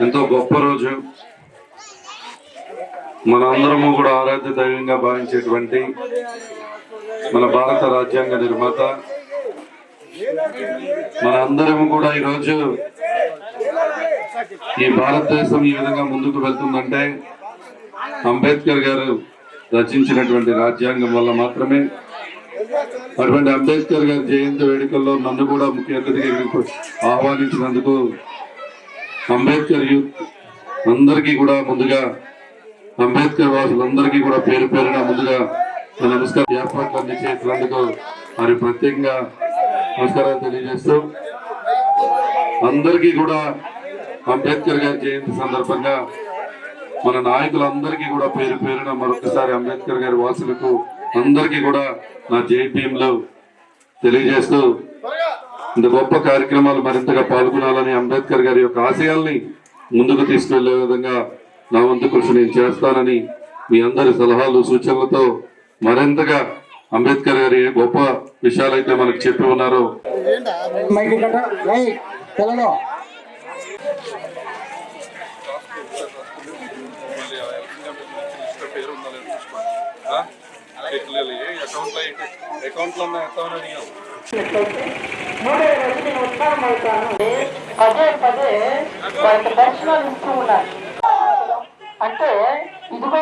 ఎంతో గొప్ప రోజు. మనందరము కూడా ఆరాధ్య దైవంగా భావించేటువంటి మన భారత రాజ్యాంగ నిర్మాత. మన అందరము కూడా ఈరోజు ఈ భారతదేశం ఈ విధంగా ముందుకు వెళ్తుందంటే అంబేద్కర్ గారు రచించినటువంటి రాజ్యాంగం వల్ల మాత్రమే అటువంటి అంబేద్కర్ గారి జయంతి వేడుకల్లో నన్ను కూడా ముఖ్య అతిథిగా ఆహ్వానించినందుకు అంబేద్కర్ యూత్ అందరికీ కూడా ముందుగా అంబేద్కర్ వాసులందరికీ కూడా పేరు పేరున ముందుగా నమస్కారం. ఏర్పాట్లు అన్ని చేసినందుకు మరి ప్రత్యేకంగా నమస్కారాలు తెలియజేస్తూ అందరికీ కూడా అంబేద్కర్ గారి జయంతి సందర్భంగా మన నాయకులందరికీ కూడా పేరు పేరున మరొకసారి అంబేద్కర్ గారి వాసులకు అందరికీ కూడా నా జేపీఎంలో తెలియజేస్తూ ఇంత గొప్ప కార్యక్రమాలు మరింతగా పాల్గొనాలని అంబేద్కర్ గారి యొక్క ఆశయాల్ని ముందుకు తీసుకెళ్ళే విధంగా నా వంతు కృషి నేను చేస్తానని మీ అందరి సలహాలు సూచనలతో మరింతగా అంబేద్కర్ గారి గొప్ప విషయాలైతే మనకు చెప్పి ఉన్నారో మైకి కట్ట రైట్ తెలలో అకౌంట్లో అకౌంట్ అడిగాం పదే పదే దర్శనాలు ఇస్తూ అంటే ఇదిగో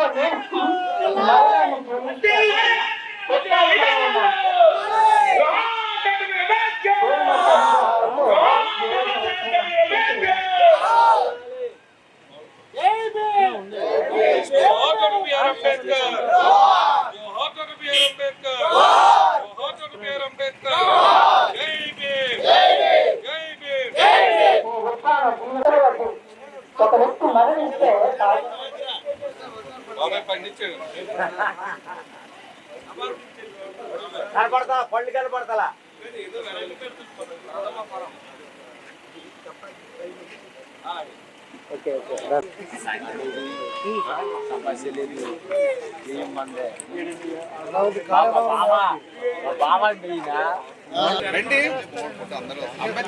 వ్యక్తి మరణిస్తే బాబాయ్ పండించాడు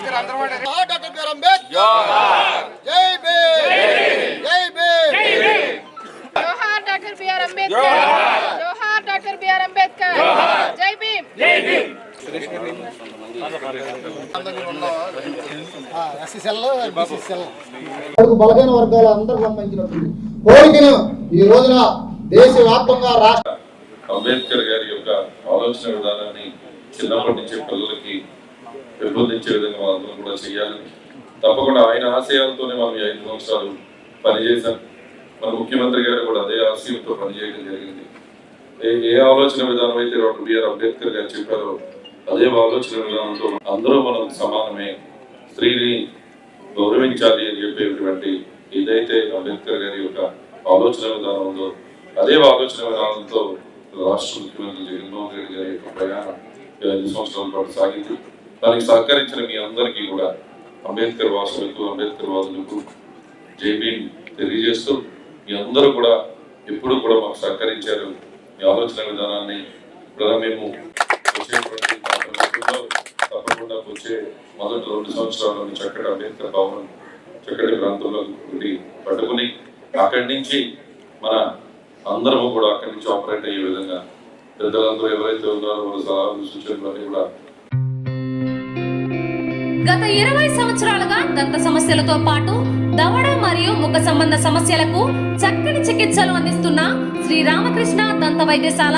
కనపడతా పళ్ళు కనపడతా డాక్టర్ బిఆర్ అంబేద్కర్! జై భీమ్! జై భీమ్! జోహార్ డాక్టర్ బిఆర్ అంబేద్కర్ జోహార్ డాక్టర్ బిఆర్ అంబేద్కర్ జై భీమ్ బడుగు బలహీన వర్గాల అందరికి సంబంధించినటువంటి కోరికను ఈ రోజున దేశవ్యాప్తంగా రాష్ట్ర అంబేద్కర్ గారి యొక్క ఆలోచన విధానాన్ని చిన్నప్పటి నుంచి పిల్లలకి పెంపొందించే విధంగా మనందరం కూడా చేయాలని తప్పకుండా ఆయన ఆశయాలతోనే మనం ఐదు సంవత్సరాలు పనిచేశాం. మన ముఖ్యమంత్రి గారు కూడా అదే ఆశయంతో పనిచేయడం జరిగింది. ఏ ఏ ఆలోచన విధానం అయితే డాక్టర్ బిఆర్ అంబేద్కర్ గారు చెప్పారో అదే ఆలోచన విధానంతో అందరూ మనం సమానమే స్త్రీని గౌరవించాలి అని చెప్పేటువంటి ఏదైతే అంబేద్కర్ గారి యొక్క ఆలోచన విధానం ఉందో అదే ఆలోచన విధానంతో రాష్ట్ర ముఖ్యమంత్రి జగన్మోహన్ రెడ్డి గారి యొక్క ప్రయాణం ఐదు సంవత్సరాల పాటు సాగింది. దానికి సహకరించిన మీ అందరికీ కూడా అంబేద్కర్ వాసులకు అంబేద్కర్ వాదులకు జేబీ తెలియజేస్తూ మీ అందరూ కూడా ఎప్పుడు కూడా మాకు సహకరించారు. మీ ఆలోచన విధానాన్ని కూడా మేము వచ్చేటువంటి మా వచ్చే మొదటి రెండు సంవత్సరాలను చక్కటి అంబేద్కర్ భవనం చక్కటి ప్రాంతంలో ఉండి పట్టుకుని అక్కడి నుంచి మన అందరము కూడా అక్కడి నుంచి ఆపరేట్ అయ్యే విధంగా పెద్దలందరూ ఎవరైతే ఉన్నారో వాళ్ళ సలహాలు సూచనలు అన్ని కూడా గత ఇరవై సంవత్సరాలుగా దంత సమస్యలతో పాటు దవడ మరియు ముఖ సంబంధ సమస్యలకు చక్కని చికిత్సలు అందిస్తున్న శ్రీ రామకృష్ణ దంత వైద్యశాల